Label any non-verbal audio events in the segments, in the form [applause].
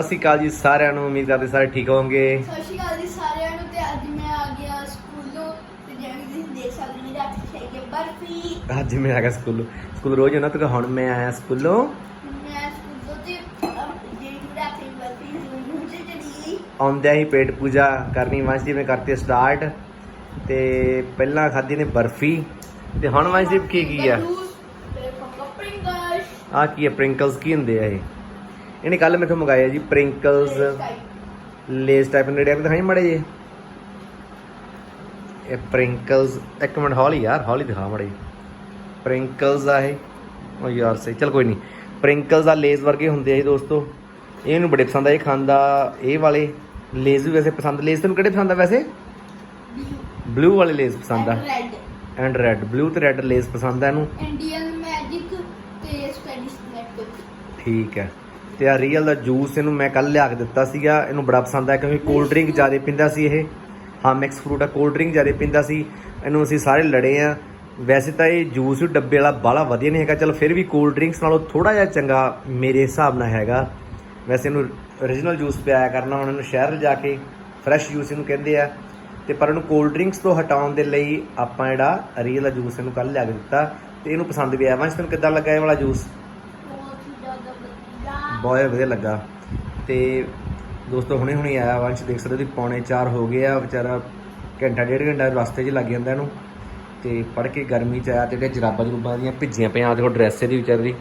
ਸਤਿ ਸ਼੍ਰੀ ਅਕਾਲ ਜੀ ਸਾਰਿਆਂ ਨੂੰ ਉਮੀਦ ਕਰਦੇ ਸਾਰੇ ਠੀਕ ਹੋਵੋਗੇ। ਸਤਿ ਸ਼੍ਰੀ ਅਕਾਲ ਜੀ ਸਾਰਿਆਂ ਨੂੰ ਤੇ ਅੱਜ ਮੈਂ ਆ ਗਿਆ ਸਕੂਲੋਂ ਤੇ ਜਿਵੇਂ ਤੁਸੀਂ ਦੇਖ ਸਕਦੇ ਮੇਰੇ ਹੱਥ 'ਚ ਹੈਗੀ ਹੈ ਬਰਫੀ। ਅੱਜ ਮੈਂ ਆ ਗਿਆ ਸਕੂਲ। ਸਕੂਲ ਰੋਜ਼ ਹੁੰਦਾ ਤਾਂ ਹੁਣ ਮੈਂ ਆਇਆ ਸਕੂਲੋਂ। ਮੈਂ ਸਕੂਲੋਂ ਤੇ ਅਹ, ਜਿਹੜੀ ਮੇਰੇ ਹੱਥ 'ਚ ਬਰਫੀ ਸੀ ਮੂੰਹ 'ਚ ਚਲੀ ਗਈ। ਆਉਂਦਿਆਂ ਹੀ ਪੇਟ ਪੂਜਾ ਕਰਨੀ ਵੰਸ਼ਦੀਪ ਨੇ ਕਰਤੀ ਸਟਾਰਟ ਤੇ ਪਹਿਲਾਂ ਖਾਧੀ ਨੇ ਬਰਫੀ। ਤੇ ਹੁਣ ਵੰਸ਼ਦੀਪ ਕੀ ਕੀ ਆ? ਆ ਕੀ ਹੈ ਪ੍ਰਿੰਕਲਸ ਕੀ ਹੁੰਦੇ ਆ ਇਹ? ਇਹਨੇ ਕੱਲ ਮੈਥੋਂ ਮੰਗਾਏ ਆ ਜੀ ਪ੍ਰਿੰਕਲਸ ਲੇਸ ਟਾਈਪ ਦੇ ਡੈਕ ਦਿਖਾਈ ਮੜੇ ਜੇ ਇਹ ਪ੍ਰਿੰਕਲਸ ਇੱਕ ਮਿੰਟ ਹੌਲੀ ਯਾਰ ਹੌਲੀ ਦਿਖਾ ਮੜੇ ਪ੍ਰਿੰਕਲਸ ਆ ਇਹ। ਉਹ ਯਾਰ ਸਹੀ ਚਲ ਕੋਈ ਨਹੀਂ। ਪ੍ਰਿੰਕਲਸ ਆ ਲੇਸ ਵਰਗੇ ਹੁੰਦੇ ਆ ਜੀ ਦੋਸਤੋ। ਇਹ ਇਹਨੂੰ ਬੜੇ ਪਸੰਦ ਆ ਇਹ ਖਾਂਦਾ ਇਹ ਵਾਲੇ। ਲੇਸ ਵੀ ਵੈਸੇ ਪਸੰਦ ਲੇਸ ਤੈਨੂੰ ਕਿਹੜੇ ਪਸੰਦ ਆ ਵੈਸੇ? ਬਲੂ ਵਾਲੇ ਲੇਸ ਪਸੰਦ ਆ। ਐਂਡ ਰੈਡ ਬਲੂ ਤੇ ਰੈਡ ਲੇਸ ਪਸੰਦ ਆ ਇਹਨੂੰ। ਇੰਡੀਅਨ ਮੈਜਿਕ ਤੇ ਸਪੈਨਿਸ਼ ਠੀਕ ਹੈ। ਤੇ ਆ ਰੀਅਲ ਦਾ ਜੂਸ ਇਹਨੂੰ ਮੈਂ ਕੱਲ ਲਿਆ ਕੇ ਦਿੱਤਾ ਸੀਗਾ। ਇਹਨੂੰ ਬੜਾ ਪਸੰਦ ਆਇਆ ਕਿਉਂਕਿ ਕੋਲਡ ਡਰਿੰਕ ਜ਼ਿਆਦਾ ਪੀਂਦਾ ਸੀ ਇਹ। ਹਾਂ ਮਿਕਸ ਫਰੂਟ ਆ ਕੋਲਡ ਡਰਿੰਕ ਜ਼ਿਆਦਾ ਪੀਂਦਾ ਸੀ। ਇਹਨੂੰ ਅਸੀਂ ਸਾਰੇ ਲੜੇ ਆ। ਵੈਸੇ ਤਾਂ ਇਹ ਜੂਸ ਡੱਬੇ ਵਾਲਾ ਬਾਲਾ ਵਧੀਆ ਨਹੀਂ ਹੈਗਾ। ਚਲ ਫਿਰ ਵੀ ਕੋਲਡ ਡਰਿੰਕਸ ਨਾਲੋਂ ਥੋੜਾ ਜਿਹਾ ਚੰਗਾ ਮੇਰੇ ਹਿਸਾਬ ਨਾਲ ਹੈਗਾ। ਵੈਸੇ ਇਹਨੂੰ origignal ਜੂਸ ਪਿਆਇਆ ਕਰਨਾ, ਹੁਣ ਇਹਨੂੰ ਸ਼ਹਿਰ ਜਾ ਕੇ ਫਰੈਸ਼ ਜੂਸ ਇਹਨੂੰ ਕਹਿੰਦੇ ਆ। ਤੇ ਪਰ ਇਹਨੂੰ ਕੋਲਡ ਡਰਿੰਕਸ ਤੋਂ ਹਟਾਉਣ ਦੇ ਲਈ ਆਪਾਂ ਜਿਹੜਾ ਰੀਅਲ ਦਾ ਜੂਸ ਇਹਨੂੰ ਕੱਲ ਲਿਆ ਕੇ ਦਿੱਤਾ। ਤੇ ਇਹਨੂੰ ਪਸੰਦ ਵੀ ਆਇਆ। ਵੰਸ਼, ਤੈਨੂੰ ਕਿੱਦਾਂ ਲੱਗਾ ਇਹ ਵਾਲਾ ਜੂਸ ਬਹੁਤ ਹੀ ਜ਼ਿਆਦਾ ਵਧੀਆ ਬਹੁਤ ਵਧੀਆ ਲੱਗਾ। ਤੇ ਦੋਸਤੋ, ਹੁਣੇ ਹੁਣੇ ਆਇਆ ਵੰਸ਼ ਦੇਖ ਸਕਦੇ ਹੋ ਤੁਸੀਂ ਪੌਣੇ 4 ਹੋ ਗਏ ਆ, ਵਿਚਾਰਾ ਘੰਟਾ, ਡੇਢ ਘੰਟਾ ਰਸਤੇ 'ਚ ਲੱਗ ਜਾਂਦਾ ਇਹਨੂੰ। ਤੇ ਪੜ ਕੇ ਗਰਮੀ 'ਚ ਆਇਆ ਤੇ ਜਿਹੜੇ ਜਰਾਬਾਂ ਜਰੂਬਾਂ ਦੀਆਂ ਭਿੱਜੀਆਂ ਪਈਆਂ ਦੇਖੋ ਡਰੈਸ ਦੀ ਵਿਚਾਰੀ ਦੀ।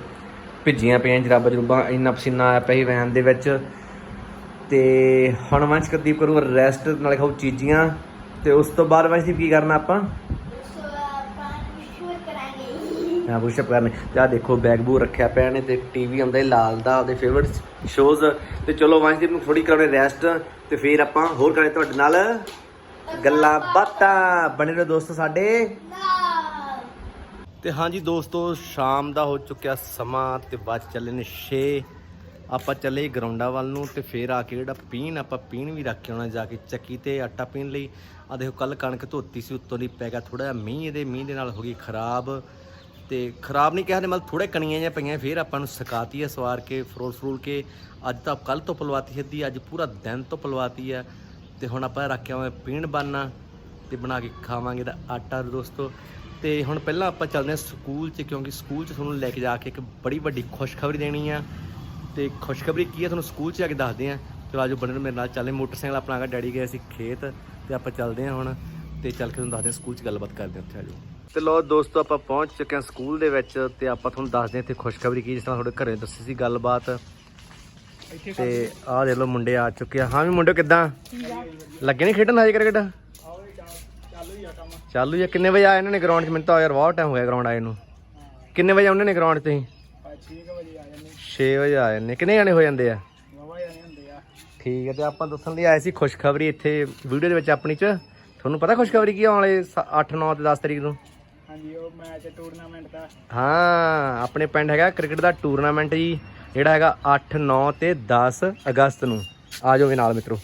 ਭਿੱਜੀਆਂ ਪਈਆਂ ਜਰਾਬਾਂ ਜਰੂਬਾਂ, ਇੰਨਾ ਪਸੀਨਾ ਆਇਆ ਪਿਆ ਸੀ ਵੈਨ ਦੇ ਵਿੱਚ। ਤੇ ਹੁਣ ਵੰਸ਼ ਕਰਦੀਪ ਕਰੂਗਾ ਰੈਸਟ ਨਾਲੇ ਖਾਓ ਚੀਜ਼ੀਆਂ। ਤੇ ਉਸ ਤੋਂ ਬਾਅਦ ਵੰਸ਼ ਦੀ ਕੀ ਕਰਨਾ ਆਪਾਂ? ਕਰਾਂਗੇ ਪੁਸ਼ਅਪ ਕਰਨੇ। ਤੇ ਆਹ ਦੇਖੋ ਬੈਗ ਬੂ ਰੱਖਿਆ ਪਿਆ ਨੇ ਤੇ ਟੀਵੀ ਆਉਂਦਾ ਲਾਲ ਦਾ, ਉਹਦੇ ਫੇਵਰਟ ਸ਼ੋਜ਼ ਤੇ ਚਲੋ ਵੰਸ਼ਦੀਪ ਨੂੰ ਥੋੜੀ ਕਰਾਉਣੇ ਰੈਸਟ ਤੇ ਫਿਰ ਆਪਾਂ ਹੋਰ ਕਰਾਂਗੇ ਤੁਹਾਡੇ ਨਾਲ ਗੱਲਾਂ ਬਾਤਾਂ। ਬਣੇ ਰਹੋ ਦੋਸਤੋ ਸਾਡੇ। ਤੇ ਹਾਂਜੀ ਦੋਸਤੋ, ਸ਼ਾਮ ਦਾ ਹੋ ਚੁੱਕਿਆ ਸਮਾਂ ਤੇ ਬਾਅਦ ਚੱਲੇ ਨੇ 6 ਆਪਾਂ ਚੱਲੇ ਗਰਾਊਂਡਾਂ ਵੱਲ ਨੂੰ ਤੇ ਫੇਰ ਆ ਕੇ ਜਿਹੜਾ ਪੀਣ, ਆਪਾਂ ਪੀਣ ਵੀ ਰੱਖ ਕੇ ਆਉਣਾ ਜਾ ਕੇ ਚੱਕੀ ਤੇ ਆਟਾ ਪੀਣ ਲਈ। ਆ ਦੇਖੋ ਕੱਲ ਕਣਕ ਧੋਤੀ ਸੀ, ਉੱਤੋਂ ਦੀ ਪੈ ਗਿਆ ਥੋੜਾ ਜਿਹਾ ਮੀਂਹ, ਇਹਦੇ ਮੀਂਹ ਦੇ ਨਾਲ ਹੋ ਗਈ ਖਰਾਬ। ਤੇ ਖਰਾਬ ਨਹੀਂ ਕਹਿੰਦੇ ਮਤਲਬ ਥੋੜੇ ਕਣੀਆਂ ਜਿਹੀਆਂ ਪਈਆਂ, ਫਿਰ ਆਪਾਂ ਨੂੰ ਸੁਕਾਤੀ ਹੈ ਸਵਾਰ ਕੇ, ਫਰੋਲ ਫਰੂਲ ਕੇ। ਅੱਜ ਤਾਂ ਕੱਲ ਤੋਂ ਪਲਵਾਤੀ ਸਿੱਧੀ, ਅੱਜ ਪੂਰਾ ਦਿਨ ਤੋਂ ਪਲਵਾਤੀ ਆ ਤੇ ਹੁਣ ਆਪਾਂ ਰੱਖਿਆ ਹੋਇਆ ਪੀਣ ਬਾਨਾ ਤੇ ਬਣਾ ਕੇ ਖਾਵਾਂਗੇ ਦਾ ਆਟਾ ਦੋਸਤੋ। ਤੇ ਹੁਣ ਪਹਿਲਾਂ ਆਪਾਂ ਚੱਲਦੇ ਹਾਂ ਸਕੂਲ 'ਚ, ਕਿਉਂਕਿ ਸਕੂਲ 'ਚ ਤੁਹਾਨੂੰ ਲੈ ਕੇ ਜਾ ਕੇ ਇੱਕ ਬੜੀ ਵੱਡੀ ਖੁਸ਼ਖਬਰੀ ਦੇਣੀ ਆ। ਤੇ ਖੁਸ਼ਖਬਰੀ ਕੀ ਹੈ ਤੁਹਾਨੂੰ ਸਕੂਲ 'ਚ ਜਾ ਕੇ ਦੱਸਦੇ ਆ ਚਲੋ ਆਜੋ ਬਣੇ ਮੇਰੇ ਨਾਲ ਚੱਲੇ ਮੋਟਰਸਾਈਕਲ ਆਪਣਾ ਆ ਡੈਡੀ ਗਏ ਸੀ ਖੇਤ, ਤੇ ਆਪਾਂ ਚੱਲਦੇ ਆ ਹੁਣ। ਤੇ ਚੱਲ ਕੇ ਤੁਹਾਨੂੰ ਦੱਸਦੇ ਆ ਸਕੂਲ 'ਚ ਗੱਲਬਾਤ ਕਰਦੇ ਆ ਉੱਥੇ, ਆਜੋ। ਤੇ ਲੋ ਦੋਸਤੋ ਆਪਾਂ ਪਹੁੰਚ ਚੁੱਕੇ ਹਾਂ ਸਕੂਲ ਦੇ ਵਿੱਚ ਤੇ ਆਪਾਂ ਤੁਹਾਨੂੰ ਦੱਸਦੇ ਹਾਂ ਇੱਥੇ ਖੁਸ਼ਖਬਰੀ ਕੀ ਜਿਸ ਤਰ੍ਹਾਂ ਤੁਹਾਡੇ ਘਰੇ ਦੱਸੀ ਸੀ ਗੱਲਬਾਤ। ਤੇ ਆਹ ਦੇਖ ਲਓ ਮੁੰਡੇ ਆ ਚੁੱਕੇ ਆ। ਹਾਂ ਵੀ ਮੁੰਡੇ ਕਿੱਦਾਂ? ਲੱਗੇ ਨਹੀਂ ਖੇਡਣ ਹਜੇ ਕ੍ਰਿਕਟ? ਚਾਲੂ ਹੀ ਆ ਕਿੰਨੇ ਵਜੇ ਆਏ ਇਹਨਾਂ ਨੇ ਗਰਾਊਂਡ 'ਚ? ਮੈਨੂੰ ਤਾਂ ਯਾਰ ਬਹੁਤ ਟਾਈਮ ਹੋ ਗਿਆ ਗਰਾਊਂਡ ਆਏ ਨੂੰ। ਕਿੰਨੇ ਵਜੇ ਆਉਂਦੇ ਨੇ ਗਰਾਊਂਡ 'ਤੇ ਤੁਸੀਂ 6 ਵਜੇ ਆ ਜਾਂਦੇ ਕਿੰਨੇ ਜਾਣੇ ਹੋ ਜਾਂਦੇ ਆ? ਠੀਕ ਹੈ ਤੇ ਆਪਾਂ ਦੱਸਣ ਲਈ ਆਏ ਸੀ ਖੁਸ਼ਖਬਰੀ ਇੱਥੇ ਵੀਡੀਓ ਦੇ ਵਿੱਚ ਆਪਣੀ 'ਚ। ਤੁਹਾਨੂੰ ਪਤਾ ਖੁਸ਼ਖਬਰੀ ਕੀ ਆਉਣ ਵਾਲੇ 8 9 ਤੇ 10 ਤਰੀਕ ਨੂੰ? ਹਾਂਜੀ, ਉਹ ਮੈਚ ਟੂਰਨਾਮੈਂਟ ਦਾ। ਹਾਂ, ਆਪਣੇ ਪਿੰਡ ਹੈਗਾ ਕ੍ਰਿਕਟ ਦਾ ਟੂਰਨਾਮੈਂਟ ਜੀ, ਜਿਹੜਾ ਹੈਗਾ 8 9 ਤੇ 10 ਅਗਸਤ ਨੂੰ। ਆ ਜਾਓਗੇ ਨਾਲ ਮਿੱਤਰੋ।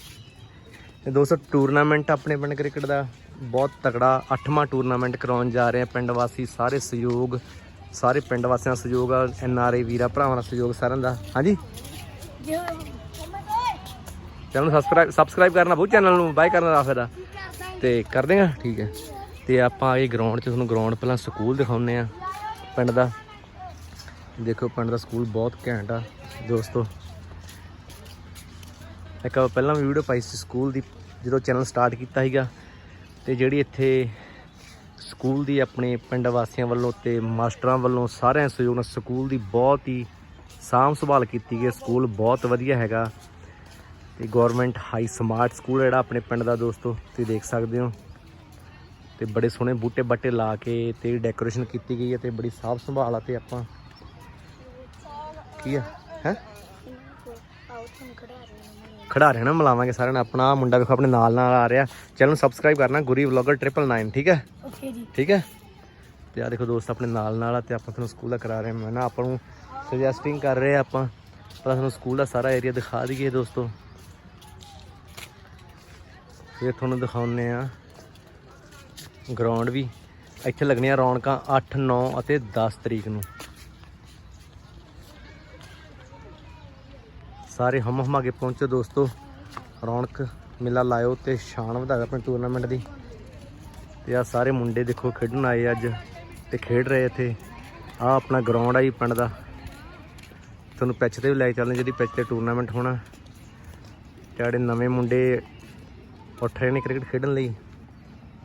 ਤੇ ਦੋਸਤੋ ਟੂਰਨਾਮੈਂਟ ਆਪਣੇ ਪਿੰਡ ਕ੍ਰਿਕਟ ਦਾ ਬਹੁਤ ਤਕੜਾ 8ਵਾਂ ਟੂਰਨਾਮੈਂਟ ਕਰਾਉਣ ਜਾ ਰਹੇ ਆ ਪਿੰਡ ਵਾਸੀ। ਸਾਰੇ ਸਹਿਯੋਗ, ਸਾਰੇ ਪਿੰਡ ਵਾਸੀਆਂ ਦਾ ਸਹਿਯੋਗ ਆ, ਐਨ ਆਰ ਆਈ ਵੀਰਾ, ਭਰਾਵਾਂ ਦਾ ਸਹਿਯੋਗ ਸਾਰਿਆਂ ਦਾ। ਹਾਂਜੀ? ਚੈਨਲ ਸਬਸਕ੍ਰਾਈਬ ਸਬਸਕ੍ਰਾਈਬ ਕਰਨਾ ਬਹੁਤ ਚੈਨਲ ਨੂੰ ਬਾਈ ਕਰਨਾ ਰਾਫੇਦਾ। ਕੀ ਤੇ ਕਰ ਦੇਗਾ ਠੀਕ ਹੈ। ਤੇ ਆਪਾਂ ਆ ਗਏ ਗਰਾਊਂਡ 'ਚ ਤੁਹਾਨੂੰ ਗਰਾਊਂਡ ਪਹਿਲਾਂ ਸਕੂਲ ਦਿਖਾਉਂਦੇ ਆ ਪਿੰਡ ਦਾ। ਦੇਖੋ, ਪਿੰਡ ਦਾ ਸਕੂਲ ਬਹੁਤ ਘੈਂਟ ਆ, ਦੋਸਤੋ। ਇੱਕ ਪਹਿਲਾਂ ਵੀ ਵੀਡੀਓ ਪਾਈ ਸੀ ਸਕੂਲ ਦੀ, ਜਦੋਂ ਚੈਨਲ ਸਟਾਰਟ ਕੀਤਾ ਸੀਗਾ। ਤੇ ਜਿਹੜੀ ਇੱਥੇ ਸਕੂਲ ਦੀ ਆਪਣੇ ਪਿੰਡ ਵਾਸੀਆਂ ਵੱਲੋਂ ਤੇ ਮਾਸਟਰਾਂ ਵੱਲੋਂ ਸਾਰਿਆਂ ਸਹਿਯੋਗ ਨਾਲ ਸਕੂਲ ਦੀ ਬਹੁਤ ਹੀ ਸਾਂਭ ਸੰਭਾਲ ਕੀਤੀ ਗਈ। ਸਕੂਲ ਬਹੁਤ ਵਧੀਆ ਹੈਗਾ। ਤੇ ਗਵਰਨਮੈਂਟ ਹਾਈ ਸਮਾਰਟ ਸਕੂਲ ਜਿਹੜਾ ਆਪਣੇ ਪਿੰਡ ਦਾ, ਦੋਸਤੋ, ਤੁਸੀਂ ਦੇਖ ਸਕਦੇ ਹੋ। ਤੇ ਬੜੇ ਸੋਹਣੇ ਬੂਟੇ ਬੱਟੇ ਲਾ ਕੇ ਤੇ ਡੈਕੋਰੇਸ਼ਨ ਕੀਤੀ ਗਈ ਹੈ ਤੇ ਬੜੀ ਸਾਫ਼ ਸੰਭਾਲ ਆ ਤੇ ਆਪਾਂ। ਕੀ ਆ? ਹੈ? ਖੜਾ ਰਹੇ ਖੜਾ ਰਹਿਣਾ ਮਿਲਾਵਾਂਗੇ ਸਾਰਿਆਂ ਨਾਲ। ਆਪਣਾ ਮੁੰਡਾ ਵੇਖੋ ਆਪਣੇ ਨਾਲ ਨਾਲ ਆ ਰਿਹਾ। ਚੈਨਲ ਨੂੰ ਸਬਸਕ੍ਰਾਈਬ ਕਰਨਾ ਗੁਰੀ ਵਲੌਗਰ 999 ਠੀਕ ਹੈ? ਓਕੇ ਜੀ। ਠੀਕ ਹੈ? ਤੇ ਆ ਦੇਖੋ ਦੋਸਤ ਆਪਣੇ ਨਾਲ ਨਾਲ ਆ ਤੇ ਆਪਾਂ ਤੁਹਾਨੂੰ ਸਕੂਲ ਦਾ ਕਰਾ ਰਹੇ ਮੈਂ ਨਾ ਆਪਾਂ ਨੂੰ ਸੁਜੈਸਟਿੰਗ ਕਰ ਰਹੇ ਆ ਆਪਾਂ। ਪਰ ਤੁਹਾਨੂੰ ਸਕੂਲ ਦਾ ਸਾਰਾ ਏਰੀਆ ਦਿਖਾ ਦਈਏ ਦੋਸਤੋ। ਫਿਰ ਤੁਹਾਨੂੰ ਦਿਖਾਉਂਦੇ ਆ ਗਰਾਊਂਡ ਵੀ ਇੱਥੇ ਲੱਗਣੀਆਂ ਰੌਣਕਾਂ 8 9 ਅਤੇ 10 ਤਰੀਕ ਨੂੰ। ਸਾਰੇ ਹਮ ਹਮਾ ਕੇ ਪਹੁੰਚੋ ਦੋਸਤੋ। ਰੌਣਕ ਮੇਲਾ ਲਾਇਓ ਤੇ ਸ਼ਾਨ ਵਧਾਓ ਆਪਣੇ ਟੂਰਨਾਮੈਂਟ ਦੀ। ਤੇ ਆ ਸਾਰੇ ਮੁੰਡੇ ਦੇਖੋ ਖੇਡਣ ਆਏ ਅੱਜ ਤੇ ਖੇਡ ਰਹੇ ਇੱਥੇ। ਆ ਆਪਣਾ ਗਰਾਊਂਡ ਆ ਜੀ ਪਿੰਡ ਦਾ। ਤੁਹਾਨੂੰ ਪਿੱਚ ਤੇ ਵੀ ਲੈ ਕੇ ਚੱਲਦੇ ਜਿਹੜੀ ਪਿੱਚ ਤੇ ਟੂਰਨਾਮੈਂਟ ਹੋਣਾ। ਤੇ ਜਿਹੜੇ ਨਵੇਂ ਮੁੰਡੇ ਉੱਠ ਰਹੇ ਨੇ ਕ੍ਰਿਕਟ ਖੇਡਣ ਲਈ।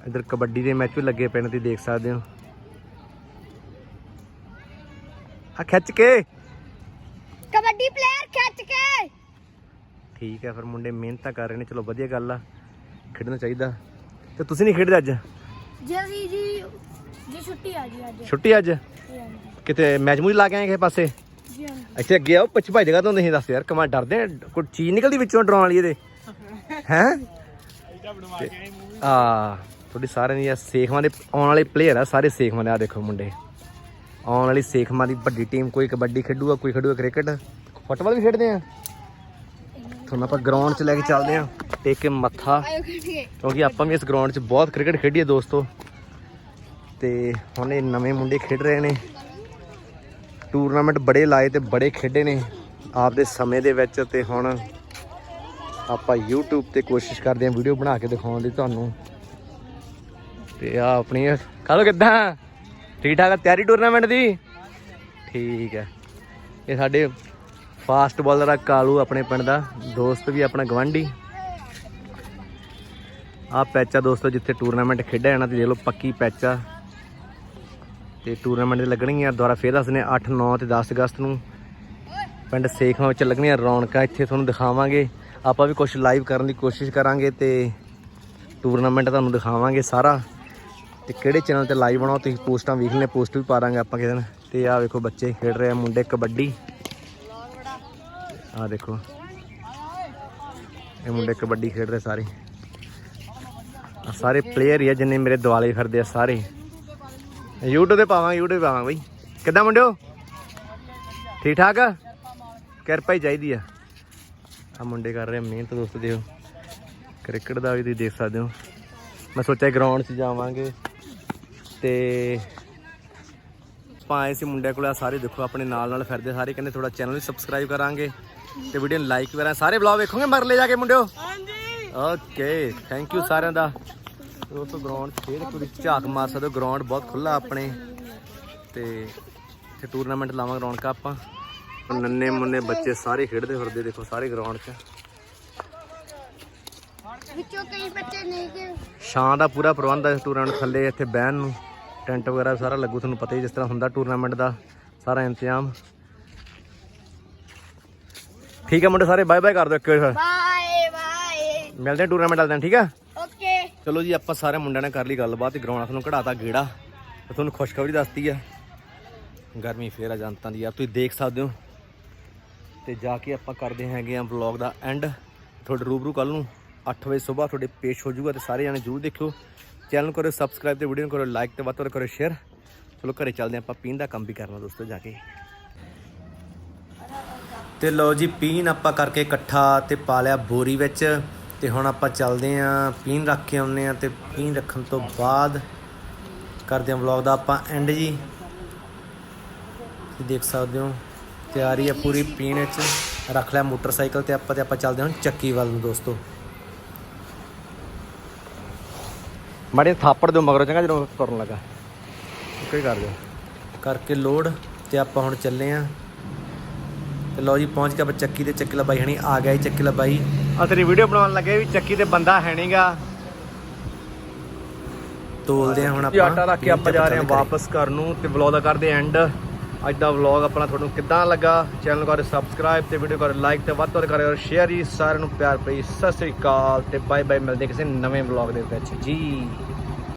ਇਧਰ ਕਬੱਡੀ ਦੇ ਮੈਚ ਵੀ ਲੱਗੇ ਪਏ ਨੇ ਤੁਸੀਂ ਦੇਖ ਸਕਦੇ ਹੋ। ਆ ਖਿੱਚ ਕੇ। ਕਬੱਡੀ ਪਲੇਅਰ ਖਿੱਚ ਕੇ। ਠੀਕ ਹੈ ਫਿਰ ਮੁੰਡੇ ਮਿਹਨਤਾਂ ਕਰ ਰਹੇ ਨੇ ਚਲੋ ਵਧੀਆ ਗੱਲ ਆ ਖੇਡਣਾ ਚਾਹੀਦਾ। ਤੇ ਤੁਸੀਂ ਨਹੀਂ ਖੇਡਦੇ ਅੱਜ? ਜੀ ਅਸੀਂ ਜੀ ਜੀ ਛੁੱਟੀ ਆ ਜੀ ਅੱਜ। ਛੁੱਟੀ ਅੱਜ? ਜੀ ਹਾਂਜੀ। ਕਿਤੇ ਮੈਚ ਮੂਚ ਲਾ ਕੇ ਆਏ ਕਿਸੇ ਪਾਸੇ? ਜੀ ਹਾਂਜੀ ਇੱਥੇ ਅੱਗੇ ਆਓ ਪਿੱਛੇ ਭਾਈ ਜਗ੍ਹਾ ਤੋਂ ਤੁਸੀਂ ਦੱਸ ਯਾਰ ਕਮਾ ਡਰਦੇ ਆ? ਕੋਈ ਚੀਜ਼ ਨਿਕਲਦੀ ਵਿੱਚੋਂ ਡਰਾਉਣ ਵਾਲੀ ਇਹਦੇ। [laughs] ਹੈ? ਇਹਦਾ ਬਣਵਾ ਕੇ ਆਏ ਮੂਵੀ ਆ ਤੁਹਾਡੀ ਸਾਰਿਆਂ ਦੀ ਆ ਸੇਖਵਾਂ ਦੇ ਆਉਣ ਵਾਲੇ ਪਲੇਅਰ ਆ, ਸਾਰੇ ਸੇਖਵਾਂ ਦੇ ਆ ਦੇਖੋ ਮੁੰਡੇ। ਆਉਣ ਵਾਲੀ ਸੇਖਵਾਂ ਦੀ ਵੱਡੀ ਟੀਮ ਕੋਈ ਕਬੱਡੀ ਖੇਡੂਗਾ, ਕੋਈ ਖੇਡੂਗਾ ਕ੍ਰਿਕਟ। ਫੁੱਟਬਾਲ ਵੀ ਖੇਡਦੇ ਆ? ਤੁਹਾਨੂੰ ਆਪਾਂ ਗਰਾਊਂਡ 'ਚ ਲੈ ਕੇ ਚੱਲਦੇ ਆ। ਟੇਕ ਕੇ ਮੱਥਾ, ਕਿਉਂਕਿ ਆਪਾਂ ਵੀ ਇਸ ਗਰਾਊਂਡ 'ਚ ਬਹੁਤ ਕ੍ਰਿਕਟ ਖੇਡੀਏ ਦੋਸਤੋ। ਤੇ ਹੁਣ ਇਹ ਨਵੇਂ ਮੁੰਡੇ ਖੇਡ ਰਹੇ ਨੇ। ਟੂਰਨਾਮੈਂਟ ਬੜੇ ਲਾਏ ਤੇ ਬੜੇ ਖੇਡੇ ਨੇ ਆਪਦੇ ਸਮੇਂ ਦੇ ਵਿੱਚ। ਤੇ ਹੁਣ ਆਪਾਂ YouTube ਤੇ ਕੋਸ਼ਿਸ਼ ਕਰਦੇ ਹਾਂ ਵੀਡੀਓ ਬਣਾ ਕੇ ਦਿਖਾਉਣ ਦੀ ਤੁਹਾਨੂੰ। ਤੇ ਆ ਆਪਣੀ ਕਾਲੋ ਕਿੱਦਾਂ? ਠੀਕ ਠਾਕ ਤਿਆਰੀ ਟੂਰਨਾਮੈਂਟ ਦੀ? ਠੀਕ ਹੈ ਇਹ ਸਾਡੇ ਫਾਸਟ ਬੋਲਰ ਆ ਕਾਲੂ, ਆਪਣੇ ਪਿੰਡ ਦਾ। ਦੋਸਤ ਵੀ ਆਪਣਾ ਗਵਾਂਢੀ। ਆ ਪੈਚਾ ਆ ਦੋਸਤੋ, ਜਿੱਥੇ ਟੂਰਨਾਮੈਂਟ ਖੇਡਿਆ ਜਾਣਾ, ਤੇ ਦੇਖ ਲਓ ਪੱਕੀ ਪੈਚਾ। ਆ ਤੇ ਟੂਰਨਾਮੈਂਟ ਲੱਗਣਗੀਆਂ ਦੁਆਰਾ ਫੇਰ ਦੱਸਨੇ 8 9 ਤੇ 10 ਅਗਸਤ ਨੂੰ। ਪਿੰਡ ਸੇਖਵਾਂ ਵਿੱਚ ਲੱਗਣੀਆਂ ਰੌਣਕਾਂ, ਇੱਥੇ ਤੁਹਾਨੂੰ ਦਿਖਾਵਾਂਗੇ। ਆਪਾਂ ਵੀ ਕੁਝ ਲਾਈਵ ਕਰਨ ਦੀ ਕੋਸ਼ਿਸ਼ ਕਰਾਂਗੇ ਤੇ ਟੂਰਨਾਮੈਂਟ ਤੁਹਾਨੂੰ ਦਿਖਾਵਾਂਗੇ ਸਾਰਾ। ਤੇ ਕਿਹੜੇ ਚੈਨਲ ਤੇ ਲਾਈਵ ਬਣਾਓ, ਤੁਸੀਂ ਪੋਸਟਾਂ ਵੇਖ ਲੈ ਪੋਸਟ ਵੀ ਪਾ ਦਾਂਗੇ ਆਪਾਂ ਕਿਸੇ ਦਿਨ। ਤੇ ਆਹ ਵੇਖੋ ਬੱਚੇ ਖੇਡ ਰਹੇ ਆ, ਮੁੰਡੇ ਕਬੱਡੀ। ਆਹ ਦੇਖੋ। ਇਹ ਮੁੰਡੇ ਕਬੱਡੀ ਖੇਡ ਰਹੇ ਸਾਰੇ। ਆ ਸਾਰੇ ਪਲੇਅਰ ਹੀ ਆ ਜਿੰਨੇ ਮੇਰੇ ਦੁਆਲੇ ਫਿਰਦੇ ਆ ਸਾਰੇ। YouTube ਤੇ ਪਾਵਾਂਗੇ, YouTube ਤੇ ਪਾਵਾਂ ਬਈ। ਕਿੱਦਾਂ ਮੁੰਡਿਓ? ਠੀਕ ਠਾਕ ਆ? ਕਿਰਪਾ ਹੀ ਚਾਹੀਦੀ ਆ। ਆ ਮੁੰਡੇ ਕਰ ਰਹੇ ਆ, ਮਿਹਨਤ ਦੋਸਤ ਦਿਓ। ਕ੍ਰਿਕਟ ਦਾ ਵੀ ਤੁਸੀਂ ਦੇਖ ਸਕਦੇ ਹੋ। ਮੈਂ ਸੋਚਿਆ ਗਰਾਊਂਡ 'ਚ ਜਾਵਾਂਗੇ। ਤੇ ਆਪਾਂ ਆਏ ਸੀ ਮੁੰਡਿਆਂ ਕੋਲ ਆ ਸਾਰੇ ਦੇਖੋ ਆਪਣੇ ਨਾਲ ਨਾਲ ਫਿਰਦੇ ਸਾਰੇ ਕਹਿੰਦੇ ਥੋੜਾ ਚੈਨਲ ਵੀ ਸਬਸਕ੍ਰਾਈਬ ਕਰਾਂਗੇ ਤੇ ਵੀਡੀਓ ਨੂੰ ਲਾਈਕ ਕਰਾਂ ਸਾਰੇ ਵਲੌਗ ਵੇਖੋਗੇ ਮਰਲੇ ਜਾ ਕੇ ਮੁੰਡਿਓ? ਹਾਂਜੀ। ਓਕੇ ਥੈਂਕ ਯੂ ਸਾਰਿਆਂ ਦਾ। ਦੋਸਤੋ ਗਰਾਊਂਡ ਫੇਰ ਪੂਰੀ ਝਾਕ ਮਾਰ ਸਕਦੇ ਹੋ ਗਰਾਊਂਡ ਬਹੁਤ ਖੁੱਲਾ ਆਪਣੇ। ਤੇ ਇੱਥੇ ਟੂਰਨਾਮੈਂਟ ਲਾਵਾਂਗੇ ਰੌਣਕਾਂ ਆਪਾਂ। ਨੰਨੇ ਮੁੰਨੇ ਬੱਚੇ ਸਾਰੇ ਖੇਡਦੇ ਫਿਰਦੇ ਦੇਖੋ ਸਾਰੇ ਗਰਾਊਂਡ 'ਚ। ਵਿੱਚੋਂ ਕਈ ਬੱਚੇ ਨਹੀਂ ਕਿ ਛਾਂ ਦਾ ਪੂਰਾ ਪ੍ਰਬੰਧ ਹੈ ਟੂਰਨਾਮੈਂਟ ਥੱਲੇ ਇੱਥੇ ਬਹਿਣ ਨੂੰ। ਟੈਂਟ ਵਗੈਰਾ ਸਾਰਾ ਲੱਗੂ ਤੁਹਾਨੂੰ ਪਤਾ ਹੀ ਜਿਸ ਤਰ੍ਹਾਂ ਹੁੰਦਾ ਟੂਰਨਾਮੈਂਟ ਦਾ ਸਾਰਾ ਇੰਤਜ਼ਾਮ। ਠੀਕ ਹੈ ਮੁੰਡੇ ਸਾਰੇ ਬਾਏ ਬਾਏ ਕਰ ਦਿਓ ਇੱਕ ਵਾਰ ਫਿਰ। ਬਾਏ ਬਾਏ ਮਿਲਦੇ ਹਾਂ ਟੂਰਨਾਮੈਂਟ ਵਾਲੇ ਦਿਨ ਠੀਕ ਆ? ਓਕੇ ਚਲੋ ਜੀ ਆਪਾਂ ਸਾਰੇ ਮੁੰਡਿਆਂ ਨੇ ਕਰ ਲਈ ਗੱਲਬਾਤ ਤੇ ਗਰਾਊਂਡ ਤੁਹਾਨੂੰ ਕਢਾਤਾ ਗੇੜਾ ਤੇ ਤੁਹਾਨੂੰ ਖੁਸ਼ਖਬਰੀ ਦੱਸਤੀ ਆ। ਗਰਮੀ ਫੇਰ ਆ ਜਨਤਾਂ ਦੀ ਆ ਤੁਸੀਂ ਦੇਖ ਸਕਦੇ ਹੋ। ਤੇ ਜਾ ਕੇ ਆਪਾਂ ਕਰਦੇ ਹੈਗੇ ਆ ਵਲੌਗ ਦਾ ਐਂਡ ਤੁਹਾਡੇ ਰੂਬਰੂ ਕੱਲ ਨੂੰ 8 ਵਜੇ ਸਵੇਰ ਤੁਹਾਡੇ ਪੇਸ਼ ਹੋ ਜਾਊਗਾ ਤੇ ਸਾਰੇ ਜਣੇ ਜਰੂਰ ਦੇਖਿਓ। ਚੈਨਲ ਨੂੰ ਕਰੋ ਸਬਸਕ੍ਰਾਈਬ ਤੇ ਵੀਡੀਓ ਨੂੰ ਕਰੋ ਲਾਈਕ ਤੇ ਵੱਧ ਤੋਂ ਵੱਧ ਕਰੋ ਸ਼ੇਅਰ ਚਲੋ ਘਰੇ ਚੱਲਦੇ ਹਾਂ ਆਪਾਂ, ਪੀਣ ਦਾ ਕੰਮ ਵੀ ਕਰਨਾ ਦੋਸਤੋ ਜਾ ਕੇ। ਤੇ ਲਓ ਜੀ, ਪੀਣ ਆਪਾਂ ਕਰਕੇ ਇਕੱਠਾ ਤੇ ਪਾ ਲਿਆ ਬੋਰੀ ਵਿੱਚ। ਤੇ ਹੁਣ ਆਪਾਂ ਚੱਲਦੇ ਆਂ ਪੀਣ ਰੱਖ ਕੇ ਆਉਂਦੇ ਆਂ ਤੇ ਪੀਣ ਰੱਖਣ ਤੋਂ ਬਾਅਦ ਕਰਦੇ ਆਂ ਵਲੌਗ ਦਾ ਆਪਾਂ ਐਂਡ ਜੀ। ਤੁਸੀਂ ਦੇਖ ਸਕਦੇ ਹੋ, ਤਿਆਰੀ ਆ ਪੂਰੀ ਪੀਣ ਵਿੱਚ। ਰੱਖ ਲਿਆ ਮੋਟਰਸਾਈਕਲ ਤੇ ਆਪਾਂ ਤੇ ਆਪਾਂ ਚੱਲਦੇ ਹਾਂ ਚੱਕੀ ਵੱਲ ਨੂੰ ਦੋਸਤੋ। ਮਾੜੇ ਥਾਪੜ ਦਿਓ ਮਗਰੋਂ ਚੰਗਾ ਜਦੋਂ ਤੁਰਨ ਲੱਗਾ। ਕੋਈ ਕਰ ਦਿਓ। ਕਰਕੇ ਲੋਡ ਤੇ ਆਪਾਂ ਹੁਣ ਚੱਲੇ ਆਂ। ਤੇ ਲਓ ਜੀ ਪਹੁੰਚ ਕੇ ਆਪਾਂ ਚੱਕੀ ਤੇ ਚੱਕੀ ਲਬਾਈ ਹਣੀ ਆ ਗਿਆ ਜੀ ਚੱਕੀ ਲਬਾਈ ਆ ਤੇਰੀ ਵੀਡੀਓ ਬਣਾਉਣ ਲੱਗੇ ਵੀ ਚੱਕੀ ਤੇ ਬੰਦਾ ਹੈ ਨਹੀਂਗਾ ਤੋਲਦੇ ਆ ਹੁਣ ਆਪਾਂ ਆਟਾ ਰੱਖ ਕੇ ਆਪਾਂ ਜਾ ਰਹੇ ਹਾਂ ਵਾਪਸ ਘਰ ਨੂੰ ਤੇ ਵਲੌਗ ਦਾ ਕਰਦੇ ਐਂਡ ਅੱਜ ਦਾ ਵਲੌਗ ਆਪਣਾ ਤੁਹਾਨੂੰ ਕਿੱਦਾਂ ਲੱਗਾ? ਚੈਨਲ ਨੂੰ ਕਰੋ ਸਬਸਕ੍ਰਾਈਬ ਤੇ ਵੀਡੀਓ ਕਰੋ ਲਾਈਕ ਤੇ ਵੱਧ ਤੋਂ ਵੱਧ ਕਰਿਓ ਸ਼ੇਅਰ ਜੀ ਸਾਰਿਆਂ ਨੂੰ ਪਿਆਰ ਭਰੀ ਸਤਿ ਸ੍ਰੀ ਅਕਾਲ ਤੇ ਬਾਏ ਬਾਏ ਮਿਲਦੇ ਕਿਸੇ ਨਵੇਂ ਵਲੌਗ ਦੇ ਵਿੱਚ। ਜੀ।